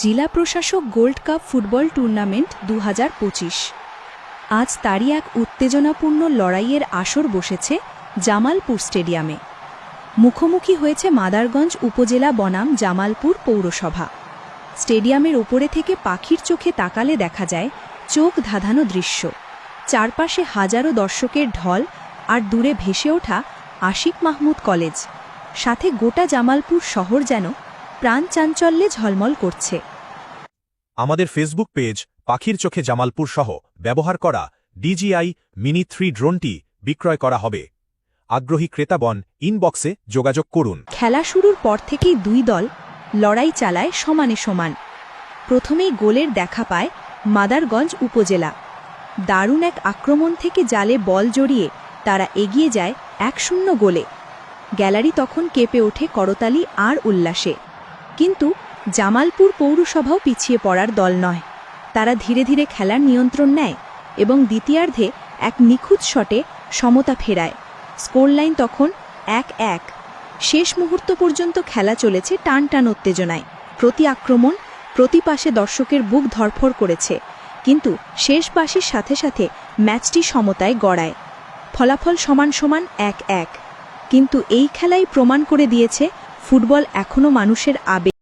জেলা প্রশাসক gold cup football tournament দু হাজার পঁচিশ। আজ তারই এক উত্তেজনাপূর্ণ লড়াইয়ের আসর বসেছে জামালপুর স্টেডিয়ামে। মুখোমুখি হয়েছে মাদারগঞ্জ উপজেলা বনাম জামালপুর পৌরসভা। স্টেডিয়ামের ওপরে থেকে পাখির চোখে তাকালে দেখা যায় চোখ ধাঁধানো দৃশ্য। চারপাশে হাজারো দর্শকের ঢল আর দূরে ভেসে ওঠা আশিক মাহমুদ কলেজ। সাথে গোটা জামালপুর শহর যেন প্রাণ চাঞ্চল্যে ঝলমল করছে। আমাদের ফেসবুক পেজ পাখির চোখে জামালপুর সহ ব্যবহার করা ডিজিআই মিনি থ্রি ড্রোনটি বিক্রয় করা হবে। আগ্রহী ক্রেতাবন ইনবক্সে যোগাযোগ করুন। খেলা শুরুর পর থেকেই দুই দল লড়াই চালায় সমানে সমান। প্রথমেই গোলের দেখা পায় মাদারগঞ্জ উপজেলা। দারুণ এক আক্রমণ থেকে জালে বল জড়িয়ে তারা এগিয়ে যায় এক শূন্য গোলে। গ্যালারি তখন কেঁপে ওঠে করতালি আর উল্লাসে। কিন্তু জামালপুর পৌরসভাও পিছিয়ে পড়ার দল নয়। তারা ধীরে ধীরে খেলার নিয়ন্ত্রণ নেয় এবং দ্বিতীয়ার্ধে এক নিখুঁত শটে সমতা ফেরায়। স্কোরলাইন তখন এক এক শেষ মুহূর্ত পর্যন্ত খেলা চলেছে টান টান উত্তেজনায়। প্রতি আক্রমণ, প্রতি পাশে দর্শকের বুক ধরফর করেছে। কিন্তু শেষ বাসির সাথে সাথে ম্যাচটি সমতায় গড়ায়। ফলাফল সমান সমান এক এক কিন্তু এই খেলাই প্রমাণ করে দিয়েছে ফুটবল এখনও মানুষের আবেগ